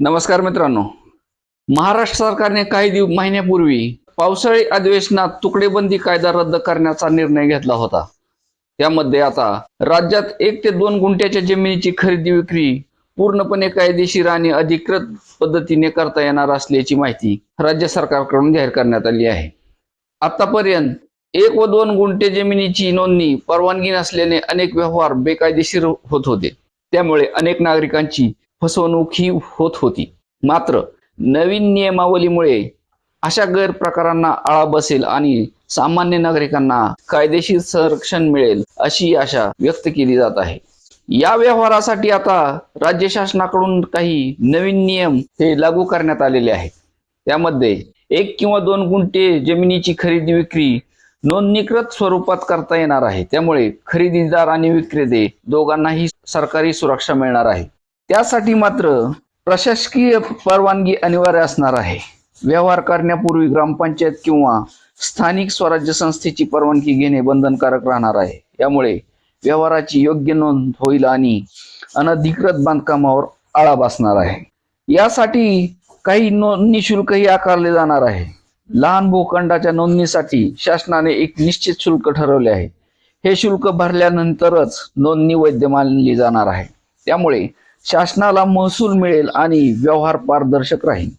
नमस्कार मित्रांनो. महाराष्ट्र सरकारने काही दिव महिन्यापूर्वी पावसाळी अधिवेशनात तुकडेबंदी कायदा रद्द करण्याचा निर्णय घेतला होता. त्यामध्ये आता राज्यात एक ते दोन गुंठ्याच्या जमिनीची खरेदी विक्री पूर्णपणे कायदेशीर आणि अधिकृत पद्धतीने करता येणार असल्याची माहिती राज्य सरकारकडून जाहीर करण्यात आली आहे. आतापर्यंत एक व दोन गुंठे जमिनीची नोंदणी परवानगी नसल्याने अनेक व्यवहार बेकायदेशीर होत होते. त्यामुळे अनेक नागरिकांची फसवणूक ही होत होती. मात्र नवीन नियमावलीमुळे अशा गैरप्रकारांना आळा बसेल आणि सामान्य नागरिकांना कायदेशीर संरक्षण मिळेल अशी आशा व्यक्त केली जात आहे. या व्यवहारासाठी आता राज्य शासनाकडून काही नवीन नियम हे लागू करण्यात आलेले आहेत. त्यामध्ये एक किंवा दोन गुंठे जमिनीची खरेदी विक्री नोंदणीकृत स्वरूपात करता येणार आहे. त्यामुळे खरेदीदार आणि विक्रेते दोघांनाही सरकारी सुरक्षा मिळणार आहे. त्यासाठी मात्र प्रशासकीय परवानगी अनिवार्य असणार आहे. व्यवहार करण्यापूर्वी ग्रामपंचायत किंवा स्थानिक स्वराज्य संस्थेची परवानगी घेणे बंधनकारक राहणार आहे. यामुळे व्यवहाराची योग्य नोंद होईल आणि अनधिकृत बांधकामावर आळा बसणार आहे. यासाठी काही नोंदणी शुल्कही आकारले जाणार आहे. लहान भूखंडाच्या नोंदणीसाठी शासनाने एक निश्चित शुल्क ठरवले आहे. हे शुल्क भरल्यानंतरच नोंदणी वैध मानली जाणार आहे. त्यामुळे शासनाला महसूल मिळेल आणि व्यवहार पारदर्शक राहील.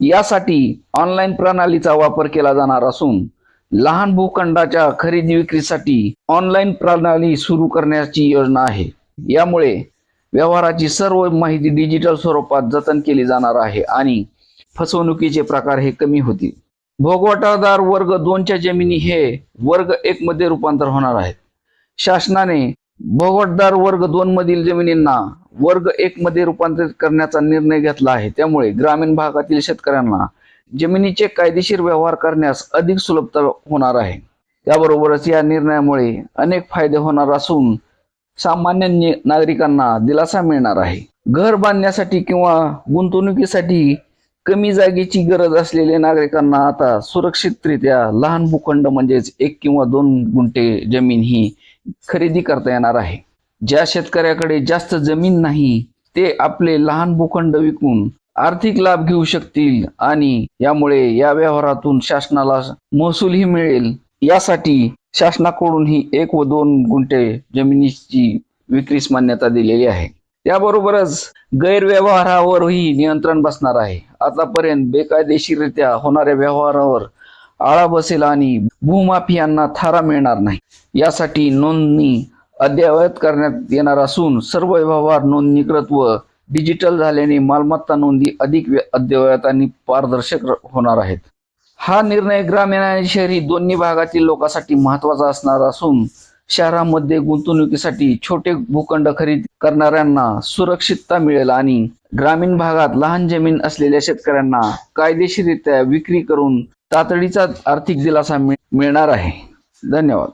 यासाठी ऑनलाईन प्रणालीचा वापर केला जाणार असून लहान भूखंडाच्या खरेदी विक्रीसाठी ऑनलाईन प्रणाली सुरू करण्याची योजना आहे. यामुळे व्यवहाराची सर्व माहिती डिजिटल स्वरूपात जतन केली जाणार आहे आणि फसवणुकीचे प्रकार हे कमी होतील. भोगवटादार वर्ग दोनच्या जमिनी हे वर्ग एक मध्ये रूपांतर होणार आहेत शासनाने भोगवटदार वर्ग दोन मधील जमिनींना वर्ग एक मध्ये रूपांतरित करण्याचा निर्णय घेतला आहे. त्यामुळे ग्रामीण भागातील शेतकऱ्यांना जमिनीचे कायदेशीर व्यवहार करण्यास अधिक सुलभता होणार आहे. त्याबरोबरच या निर्णयामुळे अनेक फायदे होणार असून सामान्य नागरिकांना दिलासा मिळणार आहे. घर बांधण्यासाठी किंवा गुंतवणुकीसाठी कमी जागेची गरज असलेल्या नागरिकांना आता सुरक्षितरित्या लहान भूखंड म्हणजेच एक किंवा दोन गुंठे जमीन ही खरेदी करता येणार आहे. ज्या शेतकऱ्याकडे जास्त जमीन नाही ते आपले लहान भूखंड विकून आर्थिक लाभ घेऊ शकतील आणि यामुळे या व्यवहारातून शासनाला महसूलही मिळेल. यासाठी शासनाकडून ही एक व दोन गुंठे जमिनीची विक्रीस मान्यता दिलेली आहे. त्याबरोबरच गैरव्यवहारावरही नियंत्रण बसणार आहे. आतापर्यंत बेकायदेशीररित्या होणाऱ्या व्यवहारावर आळा बसेल आणि भूमाफियांना थारा मिळणार नाही. यासाठी नोंदणी अद्ययावत करण्यात येणार असून सर्व व्यवहार नोंदणीकृत व डिजिटल झाल्याने मालमत्ता नोंदी अधिक अद्ययावत आणि पारदर्शक होणार आहेत. हा निर्णय ग्रामीण आणि शहरी दोन्ही भागातील लोकांसाठी महत्त्वाचा असणार असून शहरामध्ये गुंतवणुकीसाठी छोटे भूखंड खरेदी करणाऱ्यांना सुरक्षितता मिळेल आणि ग्रामीण भागात लहान जमीन असलेल्या शेतकऱ्यांना कायदेशीरित्या विक्री करून तातडीचा आर्थिक दिलासा मिळ- मिळणार आहे. धन्यवाद.